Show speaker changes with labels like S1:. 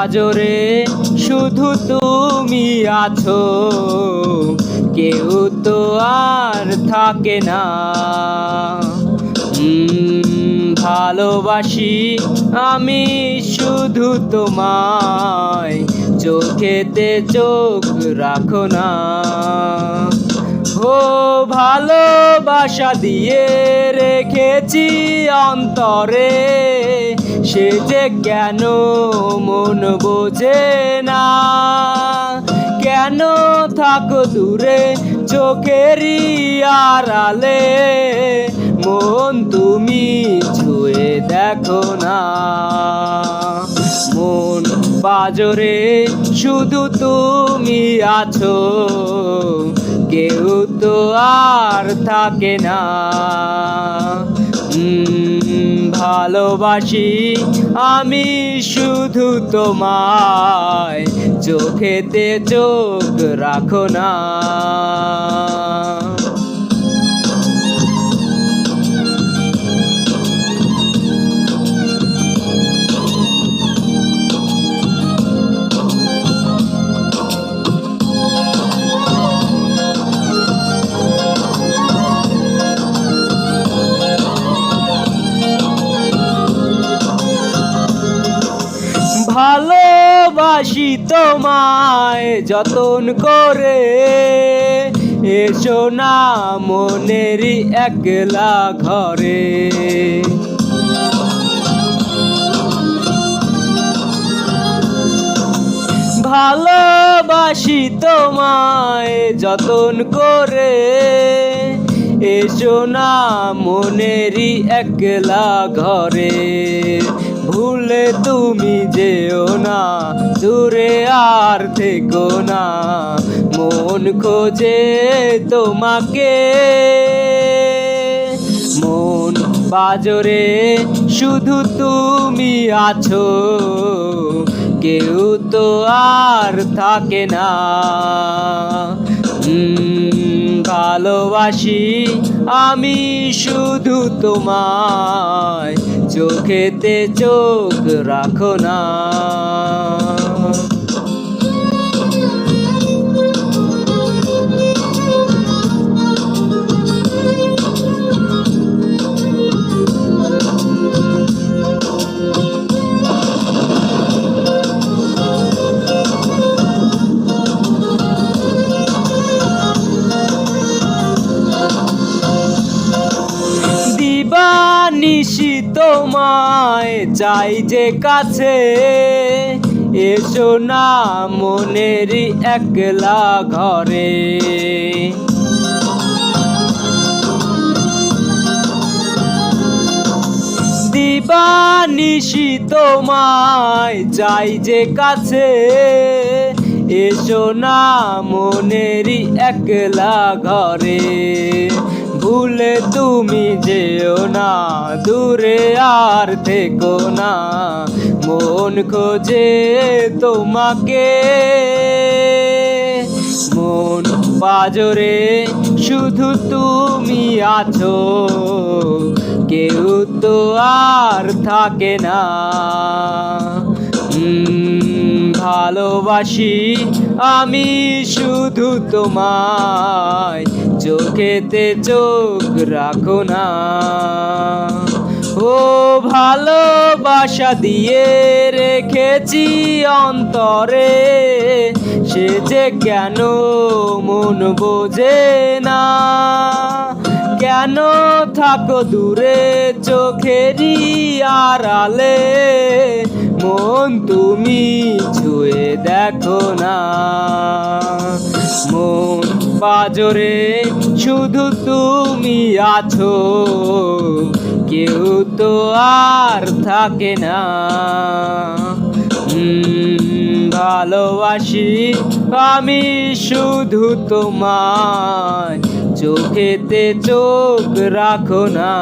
S1: পাজরে শুধু তুমি আছো, কেউ তো আর থাকে না। ভালোবাসি আমি শুধু তোমায়, চোখেতে চোখ রাখো না। ও, ভালোবাসা দিয়ে রেখেছি অন্তরে। সে যে কেন মন বোঝে না? কেন থাকো দূরে চোখেরই আড়ালে? মন তুমি ছুঁয়ে দেখো না। মন বাজরে শুধু তুমি আছো। কেউ তো আর থাকে না। ভালোবাসি আমি শুধু তোমায়। চোখেতে চোখ রাখো না। ভালোবাসি তোমায় যতন করে। এসো না মনেরই একলা ঘরে। ভালোবাসি তোমায় যতন করে। এসো না মনেরই একলা ঘরে। ভুলে তুমি যেও না, দূরে আর থেকো না। মন খোঁজে তোমাকে। মন বাজরে শুধু তুমি আছো, কেউ তো আর থাকে না। ভালোবাসি আমি শুধু তোমায় চোখেতে চোখ রাখো না। চাই যে কাছে, এসো না মনেরই একলা ঘরে। দিবানিশি তোমায় চাই যে কাছে, এসো না মনেরই একলা ঘরে। ভুলে তুমি যেও না, দূরে আর থেকো না। মন খোঁজে তোমাকে। মন বাজরে শুধু তুমি আছো, কেউ তো আর থাকে না। ভালোবাসি আমি শুধু তোমায় চোখেতে চোখ রাখো না। ও ভালোবাসা দিয়ে রেখেছি অন্তরে, সে যে কেন মন বোঝে না। কেন থাকো দূরে চোখেরই আড়ালে, মন তুমি ছুঁয়ে দেখো না। মন বাজরে, শুধু তুমি আছো। কেউ তো আর থাকে না। ভালোবাসি আমি শুধু তোমায়। চোখেতে চোখ রাখো না।